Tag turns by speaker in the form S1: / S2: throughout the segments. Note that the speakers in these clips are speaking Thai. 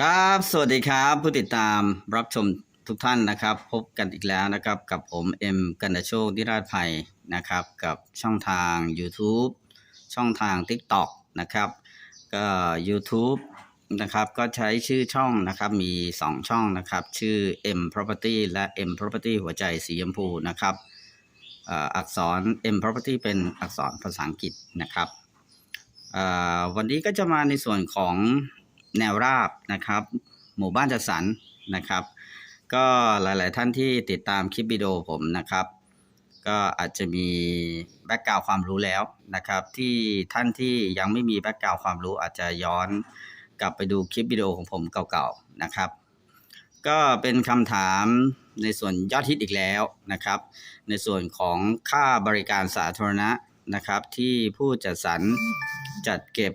S1: ครับ สวัสดีครับ ผู้ติดตามรับชมทุกท่านนะครับ พบกันอีกแล้วนะครับ กับผมเอ็มกันดโชคนิราชภัยนะครับ กับช่องทาง YouTube ช่องทาง TikTok นะครับ ก็ YouTube นะครับก็ใช้ชื่อช่องนะครับมี 2 ช่องนะครับ ชื่อ M Property และ M Property หัวใจสีชมพูนะครับอักษร M Property เป็นอักษรภาษาอังกฤษนะครับวันนี้ก็จะมาในส่วนของ แนวราบนะครับ หมู่บ้านจัดสรรนะครับ ก็หลาย ๆ ท่านที่ติดตามคลิปวิดีโอผมนะครับ ก็อาจจะมีแบ็กกราวความรู้แล้วนะครับ ที่ท่านที่ยังไม่มีแบ็กกราวความรู้อาจจะย้อนกลับไปดูคลิปวิดีโอของผมเก่า ๆ นะครับ ก็เป็นคำถามในส่วนยอดฮิตอีกแล้วนะครับ ในส่วนของค่าบริการสาธารณะนะครับ ที่ผู้จัดสรรจัดเก็บ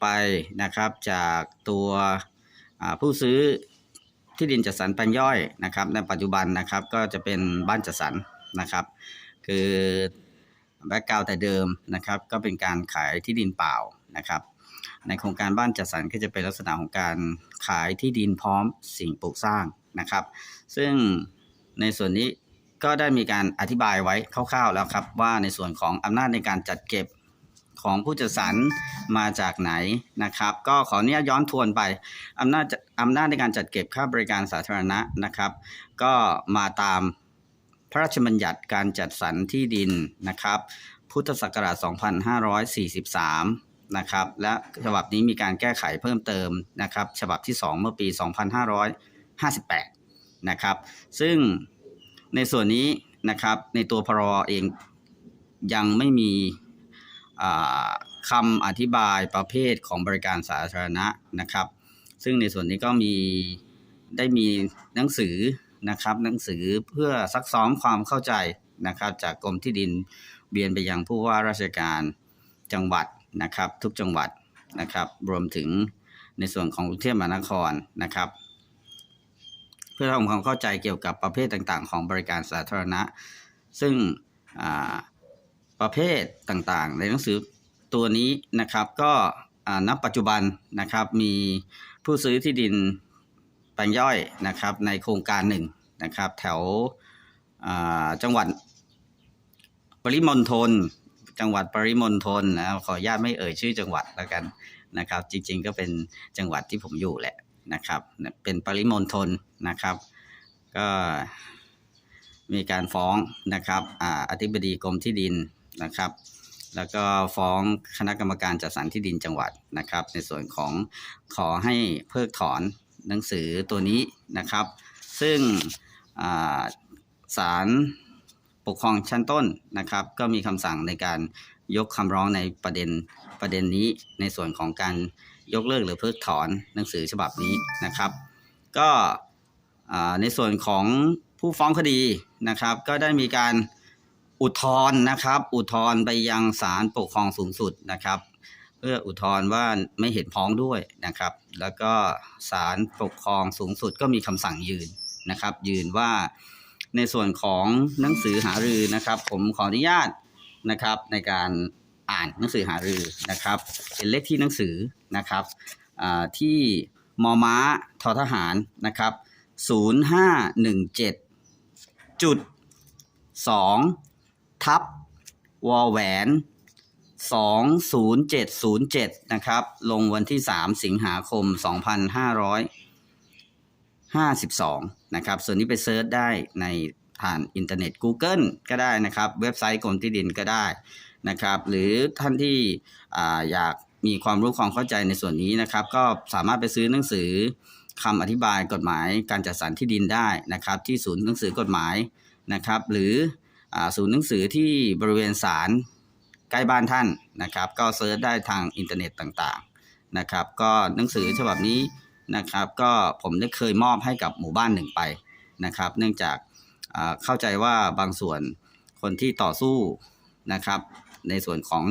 S1: ไปนะครับจากตัวผู้ซื้อที่ดินจัดสรรปลงย่อยนะครับในปัจจุบันนะครับก็จะเป็นบ้านจัดสรรนะครับ คือแบ็กกราวแต่เดิมนะครับก็เป็นการขายที่ดินเปล่านะครับ ในโครงการบ้านจัดสรรก็จะเป็นลักษณะของการขายที่ดินพร้อมสิ่งปลูกสร้างนะครับ ซึ่งในส่วนนี้ก็ได้มีการอธิบายไว้คร่าวๆแล้วครับว่าในส่วนของอำนาจในการจัดเก็บ ของผู้จัดสรรมาจากไหนนะครับ ก็ขออนุญาตย้อนทวนไปอำนาจอำนาจในการจัดเก็บค่าบริการสาธารณะนะครับ ก็มาตามพระราชบัญญัติการจัดสรรที่ดินนะครับ พุทธศักราช 2543 นะครับ และฉบับนี้มีการแก้ไขเพิ่มเติมนะครับ ฉบับที่ 2 เมื่อปี 2558 นะครับ ซึ่งในส่วนนี้นะครับในตัวพรอเองยังไม่มี คำอธิบายประเภทของบริการสาธารณะนะครับ ซึ่งในส่วนนี้ก็มีได้มีหนังสือนะครับหนังสือเพื่อซักซ้อมความเข้าใจนะครับ จากกรมที่ดินเบียนไปยังผู้ว่าราชการจังหวัดนะครับ ทุกจังหวัดนะครับ รวมถึงในส่วนของกรุงเทพมหานครนะครับ เพื่อทำความเข้าใจเกี่ยวกับประเภทต่างๆ ของบริการสาธารณะ ซึ่งอ่า ประเภทต่างๆ ในหนังสือตัวนี้นะครับก็ณปัจจุบันนะครับมีผู้ซื้อที่ดินแปลงย่อยนะครับในโครงการหนึ่งนะครับแถวจังหวัดปริมณฑลจังหวัดปริมณฑลนะขออนุญาตไม่เอ่ยชื่อจังหวัดแล้วกันนะครับ จริงๆก็เป็นจังหวัดที่ผมอยู่แหละนะครับ เป็นปริมณฑลนะครับ ก็มีการฟ้องนะครับออธิบดีกรมที่ดิน นะครับ แล้วก็ฟ้องคณะกรรมการจัดสรรที่ดินจังหวัดนะครับ ในส่วนของขอให้เพิกถอนหนังสือตัวนี้นะครับ ซึ่งอ่าศาลปกครองชั้นต้นนะครับ ก็มีคำสั่งในการยกคำร้องในประเด็นประเด็นนี้ในส่วนของการยกเลิกหรือเพิกถอนหนังสือฉบับนี้นะครับ ก็ในส่วนของผู้ฟ้องคดีนะครับ ก็ได้มีการ อุทธรณ์นะครับ อุทธรณ์ไปยังศาลปกครองสูงสุดนะครับ เพื่ออุทธรณ์ว่าไม่เห็นพ้องด้วยนะครับ แล้วก็ศาลปกครองสูงสุดก็มีคำสั่งยืนนะครับ ยืนว่าในส่วนของหนังสือหารือนะครับ ผมขออนุญาตนะครับในการอ่านหนังสือหารือนะครับเป็นเลขที่หนังสือนะครับที่มอม้าทอทหารนะครับ0517จุด2 ทับวอแหวน 20707 นะครับ ลงวันที่ 3 สิงหาคม 2552 นะครับ ส่วนนี้ไปเซิร์ชได้ในผ่านอินเทอร์เน็ต Google ก็ได้นะครับ เว็บไซต์กรมที่ดินก็ได้นะครับ หรือท่านที่ออยากมีความรู้ความเข้าใจในส่วนนี้นะครับ ก็สามารถไปซื้อหนังสือคำอธิบายกฎหมายการจัดสรรที่ดินได้นะครับ ที่ศูนย์หนังสือกฎหมายนะครับ หรือ ศูนย์หนังสือที่บริเวณศาลใกล้บ้านท่านนะครับ ก็เซิร์ชได้ทางอินเทอร์เน็ตต่างๆนะครับ ก็หนังสือฉบับนี้นะครับ ก็ผมได้เคยมอบให้กับหมู่บ้านหนึ่งไปนะครับ เนื่องจากเข้าใจว่าบางส่วนคนที่ต่อสู้นะครับ ในส่วนของ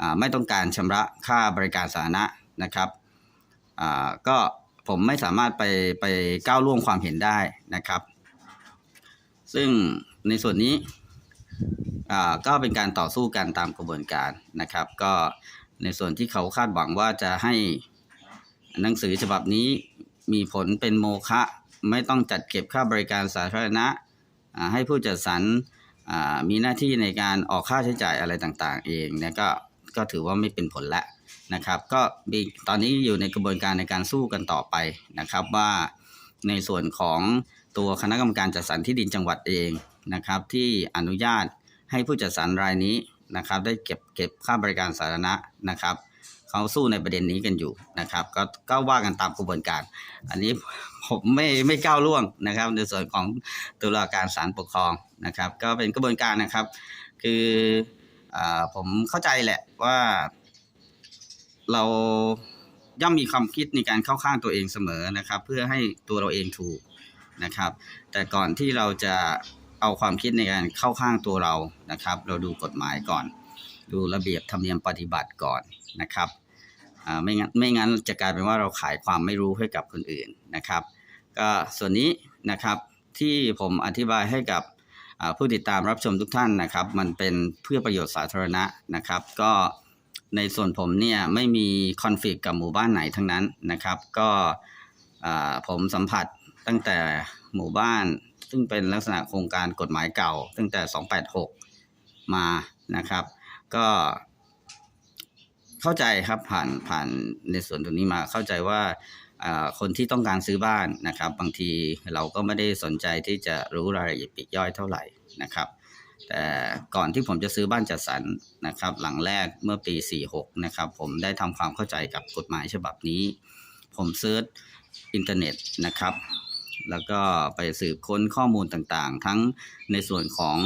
S1: อไม่ต้องการชำระค่าบริการสาธารณะนะครับก็ผมไม่สามารถไปไปก้าวล่วงความเห็นได้นะครับ ซึ่งในส่วนนี้ ก็เป็นการต่อสู้กันตามกระบวนการนะครับ ก็ในส่วนที่เขาคาดหวังว่าจะให้หนังสือฉบับนี้มีผลเป็นโมฆะไม่ต้องจัดเก็บค่าบริการสาธารณะ ให้ผู้จัดสรรมีหน้าที่ในการออกค่าใช้จ่ายอะไรต่างๆ เองเนี่ยก็ก็ถือว่าไม่เป็นผลแล้วนะครับ ก็ตอนนี้อยู่ในกระบวนการในการสู้กันต่อไปนะครับว่าในส่วนของตัวคณะกรรมการจัดสรรที่ดินจังหวัดเอง นะครับที่อนุญาตให้ผู้จัดสรรรายนี้นะครับได้เก็บเก็บค่าบริการสาธารณะนะครับเขาสู้ในประเด็นนี้กันอยู่นะครับก็ก็ว่ากันตามกระบวนการ อันนี้ผมไม่ไม่ก้าวล่วงนะครับ ในส่วนของตุลาการศาลปกครองนะครับ ก็เป็นกระบวนการนะครับ คืออผมเข้าใจแหละว่า เราย่อมมีความคิดในการเข้าข้างตัวเองเสมอนะครับ เพื่อให้ตัวเราเองถูกนะครับ แต่ก่อนที่เราจะ เอาความคิดในการเข้าข้างตัวเรานะครับ เราดูกฎหมายก่อน ดูระเบียบธรรมเนียมปฏิบัติก่อนนะครับไม่งั้นไม่งั้นจะกลายเป็นว่าเราขายความไม่รู้ให้กับคนอื่นนะครับ ก็ส่วนนี้นะครับที่ผมอธิบายให้กับผู้ติดตามรับชมทุกท่านนะครับ มันเป็นเพื่อประโยชน์สาธารณะนะครับ ก็ในส่วนผมเนี่ยไม่มีคอน FLICT กับหมู่บ้านไหนทั้งนั้นนะครับ ก็ผมสัมผัสตั้งแต่หมู่บ้าน ซึ่งเป็นลักษณะโครงการกฎหมายเก่า ตั้งแต่ 286 มานะครับ ก็เข้าใจครับผ่านผ่านในส่วนตรงนี้มาเข้าใจว่าคนที่ต้องการซื้อบ้านนะครับ บางทีเราก็ไม่ได้สนใจที่จะรู้รายละเอียดปีกย่อยเท่าไหร่นะครับ แต่ก่อนที่ผมจะซื้อบ้านจัดสรรนะครับ หลังแรกเมื่อปี 46 นะครับ ผมได้ทำความเข้าใจกับกฎหมายฉบับนี้ ผมเซิร์ชอินเทอร์เน็ตนะครับ แล้วก็ไปสืบค้นข้อมูลต่างๆ ทั้งในส่วนของ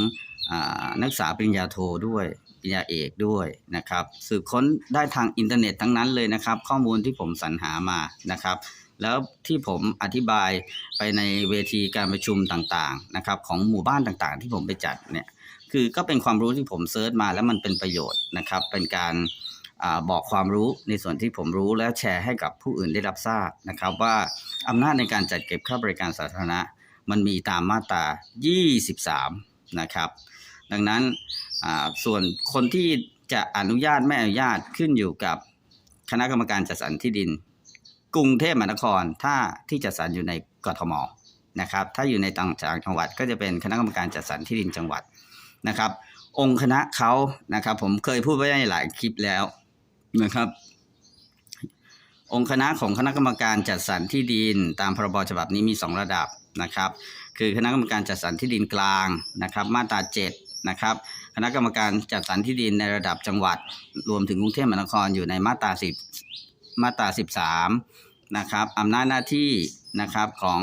S1: อนักศึกษาปริญญาโทด้วยปริญญาเอกด้วยนะครับ สืบค้นได้ทางอินเทอร์เน็ตทั้งนั้นเลยนะครับ ข้อมูลที่ผมสรรหามานะครับ แล้วที่ผมอธิบายไปในเวทีการประชุมต่างๆนะครับ ของหมู่บ้านต่างๆ ที่ผมไปจัดเนี่ยคือก็เป็นความรู้ที่ผมเซิร์ชมาแล้วมันเป็นประโยชน์นะครับ เป็นการ บอกความรู้ในส่วนที่ผมรู้และแชร์ให้กับผู้อื่นได้รับทราบนะครับ ว่าอำนาจในการจัดเก็บค่าบริการสาธารณะ มันมีตามมาตรา 23 นะครับ ดังนั้นส่วนคนที่จะอนุญาตไม่อนุญาตขึ้นอยู่กับคณะกรรมการจัดสรรที่ดิน กรุงเทพมหานครถ้าที่จัดสรรอยู่ในกทมนะครับ ถ้าอยู่ในต่างจังหวัดก็จะเป็นคณะกรรมการจัดสรรที่ดินจังหวัดนะครับ องค์คณะเขานะครับ ผมเคยพูดไว้ในหลายคลิปแล้ว นะครับ องค์คณะของคณะกรรมการจัดสรรที่ดินตามพรบฉบับนี้มี 2 ระดับนะครับ คือคณะกรรมการจัดสรรที่ดินกลางนะครับ มาตรา7นะครับคณะกรรมการจัดสรรที่ดินในระดับจังหวัด รวมถึงกรุงเทพมหานครอยู่ในมาตรา10มาตรา13นะครับอำนาจหน้าที่นะครับของ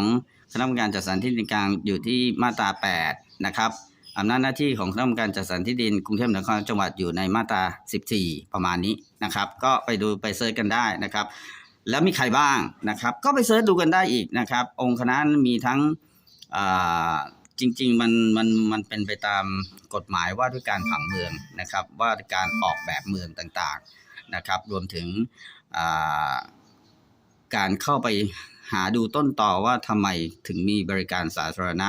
S1: คณะกรรมการจัดสรรที่ดินกลางอยู่ที่มาตรา8นะครับ อำนาจหน้าที่ของคณะกรรมการจัดสรรที่ดินกรุงเทพมหานครจังหวัดอยู่ในมาตรา 14 ประมาณนี้นะครับ ก็ไปดูไปเซิร์ชกันได้นะครับ แล้วมีใครบ้างนะครับ ก็ไปเซิร์ชดูกันได้อีกนะครับ องค์คณะมีทั้งจริงๆมันมันมันเป็นไปตามกฎหมายว่าด้วยการผังเมืองนะครับ ว่าด้วยการออกแบบเมืองต่างๆนะครับ รวมถึงการเข้าไปหาดูต้นต่อว่าทำไมถึงมีบริการสาธารณะ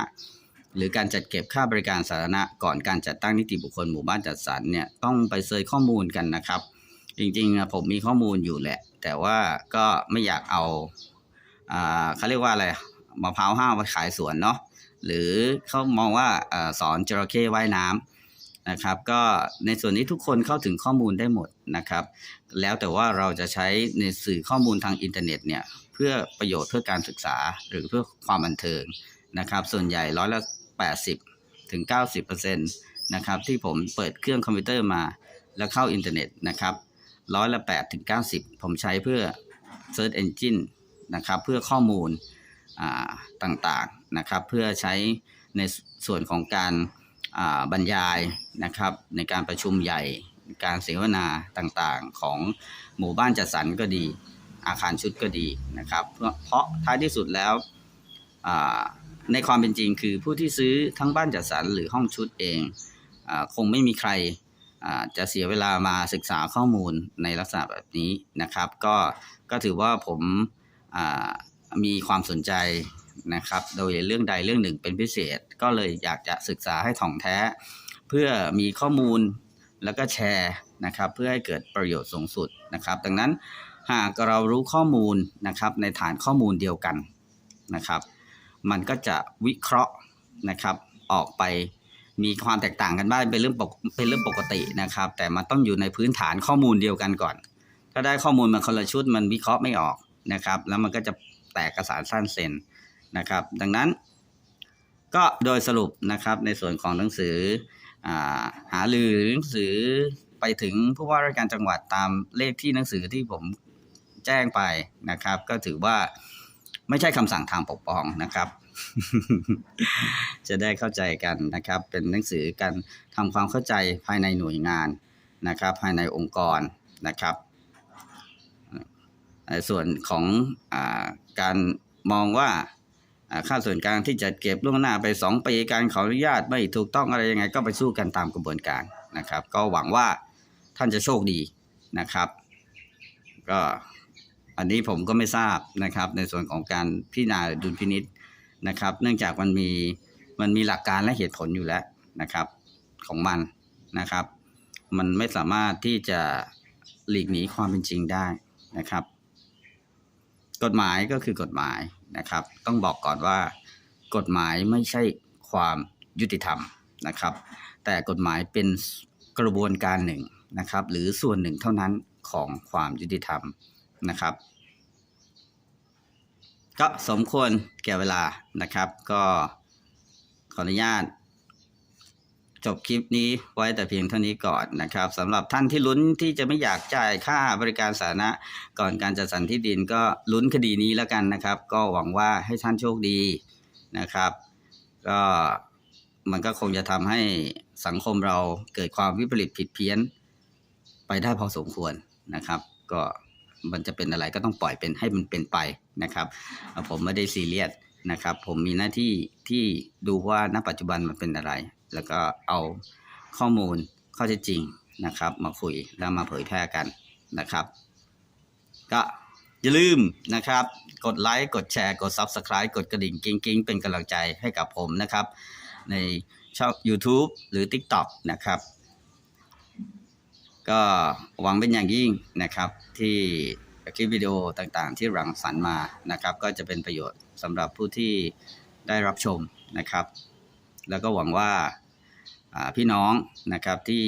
S1: หรือการจัดเก็บค่าบริการสาธารณะก่อนการจัดตั้งนิติบุคคลหมู่บ้านจัดสรรเนี่ยต้องไปเซิร์ชข้อมูลกันนะครับ จริงๆผมมีข้อมูลอยู่แหละ แต่ว่าก็ไม่อยากเอาอ่าเขาเรียกว่าอะไรมะพร้าวห้าวไปขายสวนเนาะหรือเขามองว่าอสอนจระเข้ว่ายน้ำนะครับ ก็ในส่วนนี้ทุกคนเข้าถึงข้อมูลได้หมดนะครับ แล้วแต่ว่าเราจะใช้ในสื่อข้อมูลทางอินเทอร์เน็ตเนี่ยเพื่อประโยชน์เพื่อการศึกษาหรือเพื่อความบันเทิงนะครับ ส่วนใหญ่ร้อยละ 80ถึง90%นะครับที่ผมเปิดเครื่องคอมพิวเตอร์มา แล้วเข้าอินเทอร์เน็ตนะครับร้อยละแปดถึงเก้าสิบผมใช้เพื่อ Search Engine นะครับเพื่อข้อมูลต่างๆนะครับเพื่อใช้ในส่วนของการบรรยายนะครับในการประชุมใหญ่การเสวนาต่างๆ ของหมู่บ้านจัดสรรก็ดี อาคารชุดก็ดีนะครับ เพราะท้ายที่สุดแล้ว ในความเป็นจริงคือผู้ที่ซื้อทั้งบ้านจัดสรรหรือห้องชุดเองอคงไม่มีใครจะเสียเวลามาศึกษาข้อมูลในลักษณะแบบนี้นะครับ ก็ก็ถือว่าผมมีความสนใจนะครับ โดยเรื่องใดเรื่องหนึ่งเป็นพิเศษ ก็เลยอยากจะศึกษาให้ถ่องแท้ เพื่อมีข้อมูลแล้วก็แชร์นะครับ เพื่อให้เกิดประโยชน์สูงสุดนะครับ ดังนั้นหากเรารู้ข้อมูลนะครับในฐานข้อมูลเดียวกันนะครับ มันก็จะวิเคราะห์นะครับออกไปมีความแตกต่างกันบ้างเป็นเรื่องปกเป็นเรื่องปกตินะครับ แต่มันต้องอยู่ในพื้นฐานข้อมูลเดียวกันก่อน ถ้าได้ข้อมูลมาคนละชุดมันวิเคราะห์ไม่ออกนะครับ แล้วมันก็จะแตกกระสานสั้นเซนนะครับ ดังนั้น ก็โดยสรุปนะครับในส่วนของหนังสืออาหาหรือหนังสือไปถึงผู้ว่าราชการจังหวัดตามเลขที่หนังสือที่ผมแจ้งไปนะครับ ก็ถือว่า ไม่ใช่คำสั่งทางปกครองนะครับ จะได้เข้าใจกันนะครับ เป็นหนังสือการทำความเข้าใจภายในหน่วยงานนะครับ ภายในองค์กรนะครับในส่วนของอการมองว่าค่าส่วนกลางที่จะเก็บล่วงหน้าไปสองปีการขออนุญาตไม่ถูกต้องอะไรยังไง ก็ไปสู้กันตามกระบวนการนะครับ ก็หวังว่าท่านจะโชคดีนะครับ ก็ อันนี้ผมก็ไม่ทราบนะครับ ในส่วนของการพิจารณาดุลพินิษนะครับ เนื่องจากมันมีมันมีหลักการและเหตุผลอยู่แล้วนะครับของมันนะครับ มันไม่สามารถที่จะหลีกหนีความเป็นจริงได้นะครับ กฎหมายก็คือกฎหมายนะครับ ต้องบอกก่อนว่า กฎหมายไม่ใช่ความยุติธรรมนะครับ แต่กฎหมายเป็นกระบวนการหนึ่งนะครับ หรือส่วนหนึ่งเท่านั้นของความยุติธรรม นะครับ ก็สมควรแก่เวลานะครับ ก็ขออนุญาต จบคลิปนี้ไว้แต่เพียงเท่านี้ก่อนนะครับสำหรับท่านที่ลุ้นที่จะไม่อยากจ่ายค่าบริการสาธารณะก่อนการจัดสรรที่ดินก็ลุ้นคดีนี้แล้วกันนะครับ ก็หวังว่าให้ท่านโชคดีนะครับ ก็มันก็คงจะทำให้สังคมเราเกิดความวิปริตผิดเพี้ยน ไปได้พอสมควรนะครับ ก็ มันจะเป็นอะไรก็ต้องปล่อยเป็นให้มันเป็นไปนะครับผมไม่ได้ซีเรียสนะครับ ผมมีหน้าที่ที่ดูว่าณปัจจุบันมันเป็นอะไร แล้วก็เอาข้อมูลข้อเท็จจริงนะครับ มาคุยแล้วมาเผยแพร่กันนะครับ ก็อย่าลืมนะครับ กดไลค์กดแชร์กด Subscribe กดกระดิ่งกิ้งกิ้งเป็นกำลังใจให้กับผมนะครับ ในช่อง YouTube หรือ TikTok นะครับ ก็หวังเป็นอย่างยิ่งนะครับที่คลิปวิดีโอต่างๆ ที่รังสรรค์มานะครับ ก็จะเป็นประโยชน์สำหรับผู้ที่ได้รับชมนะครับ แล้วก็หวังว่าอ่าพี่น้องนะครับที่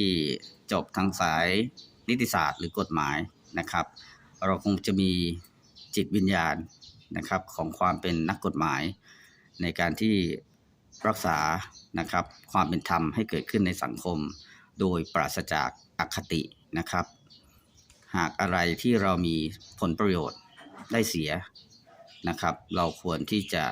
S1: จบทางสายนิติศาสตร์หรือกฎหมายนะครับ เราคงจะมีจิตวิญญาณนะครับของความเป็นนักกฎหมาย ในการที่รักษานะครับความเป็นธรรมให้เกิดขึ้นในสังคม โดยปราศจาก อคตินะครับ หากอะไรที่เรามีผลประโยชน์ได้เสียนะครับ เราควรที่จะ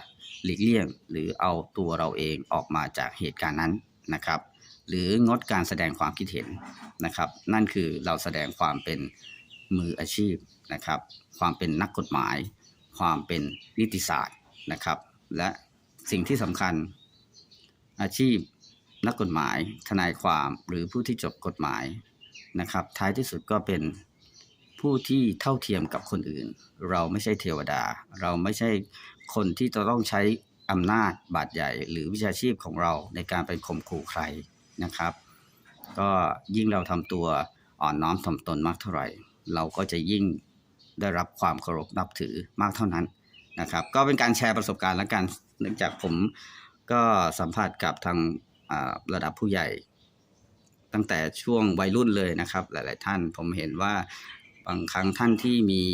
S1: หลีกเลี่ยงหรือเอาตัวเราเองออกมาจากเหตุการณ์นั้นนะครับ หรืองดการแสดงความคิดเห็นนะครับ นั่นคือเราแสดงความเป็นมืออาชีพนะครับ ความเป็นนักกฎหมาย ความเป็นนิติศาสตร์นะครับ และสิ่งที่สำคัญอาชีพนักกฎหมาย ทนายความหรือผู้ที่จบกฎหมาย นะครับ ท้ายที่สุดก็เป็นผู้ที่เท่าเทียมกับคนอื่น เราไม่ใช่เทวดา เราไม่ใช่คนที่จะต้องใช้อำนาจบาดใหญ่ หรือวิชาชีพของเราในการไปข่มขู่ใครนะครับ ก็ยิ่งเราทำตัวอ่อนน้อมถ่อมตนมากเท่าไหร่ เราก็จะยิ่งได้รับความเคารพนับถือมากเท่านั้นนะครับ ก็เป็นการแชร์ประสบการณ์และกันเนื่องจากผมก็สัมผัสกับทางระดับผู้ใหญ่ ตั้งแต่ช่วงวัยรุ่นเลยนะครับ หลาย ๆ ท่านผมเห็นว่าบางครั้งท่านที่มี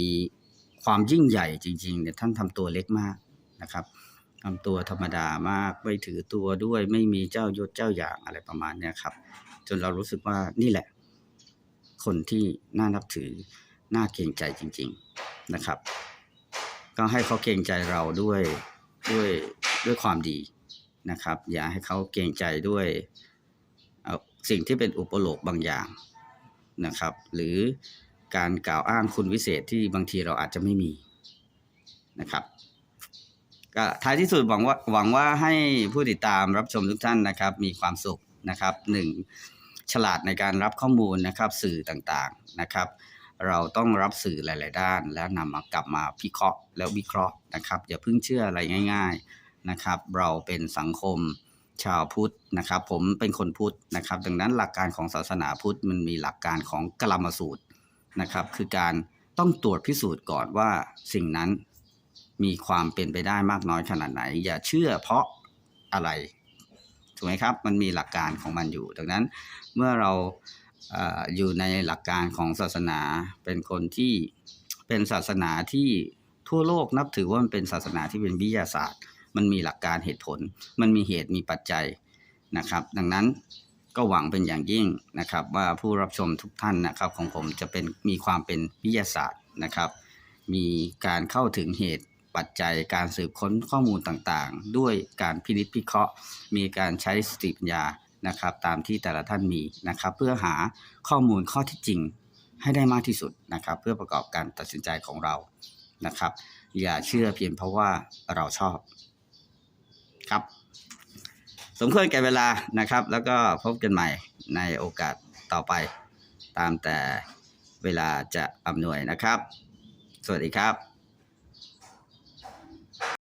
S1: ความยิ่งใหญ่จริง ๆ เนี่ยท่านทำตัวเล็กมากนะครับทำตัวธรรมดามากไม่ถือตัวด้วย ไม่มีเจ้ายศเจ้าอย่างอะไรประมาณนี้ครับ จนเรารู้สึกว่านี่แหละ คนที่น่านับถือน่าเกรงใจจริง ๆนะครับ ก็ให้เขาเกรงใจเราด้วยด้วยด้วยความดีนะครับ อย่าให้เขาเกรงใจด้วย สิ่งที่เป็นอุปโลกบางอย่างนะครับ หรือการกล่าวอ้างคุณวิเศษที่บางทีเราอาจจะไม่มีนะครับก็ท้ายที่สุดหวังว่าหวังว่าให้ผู้ติดตามรับชมทุกท่านนะครับ มีความสุขนะครับหนึ่งฉลาดในการรับข้อมูลนะครับสื่อต่างๆนะครับ เราต้องรับสื่อหลาย ๆ ด้าน แล้วนำมากลับมาพิเคราะห์แล้ววิเคราะห์นะครับอย่าเพิ่งเชื่ออะไรง่าย ๆนะครับ เราเป็นสังคม ชาวพุทธนะครับ ผมเป็นคนพุทธนะครับ ดังนั้นหลักการของศาสนาพุทธมันมีหลักการของกลามสูตรนะครับ คือการต้องตรวจพิสูจน์ก่อนว่าสิ่งนั้นมีความเป็นไปได้มากน้อยขนาดไหน อย่าเชื่อเพราะอะไรถูกไหมครับมันมีหลักการของมันอยู่ ดังนั้นเมื่อเราอยู่ในหลักการของศาสนาเป็นคนที่เป็นศาสนาที่ทั่วโลกนับถือว่ามันเป็นศาสนาที่เป็นวิทยาศาสตร์ มันมีหลักการเหตุผล มันมีเหตุมีปัจจัยนะครับ ดังนั้นก็หวังเป็นอย่างยิ่งนะครับ ว่าผู้รับชมทุกท่านนะครับ ของผมจะเป็นมีความเป็นวิทยาศาสตร์นะครับ มีการเข้าถึงเหตุปัจจัยการสืบค้นข้อมูลต่างๆ ด้วยการพินิจพิเคราะห์ มีการใช้สติปัญญานะครับ ตามที่แต่ละท่านมีนะครับ เพื่อหาข้อมูลข้อที่จริงให้ได้มากที่สุดนะครับ เพื่อประกอบการตัดสินใจของเรานะครับ อย่าเชื่อเพียงเพราะว่าเราชอบ ครับ สมควรแก่เวลานะครับ แล้วก็พบกันใหม่ในโอกาสต่อไป ตามแต่เวลาจะอำนวยนะครับ สวัสดีครับ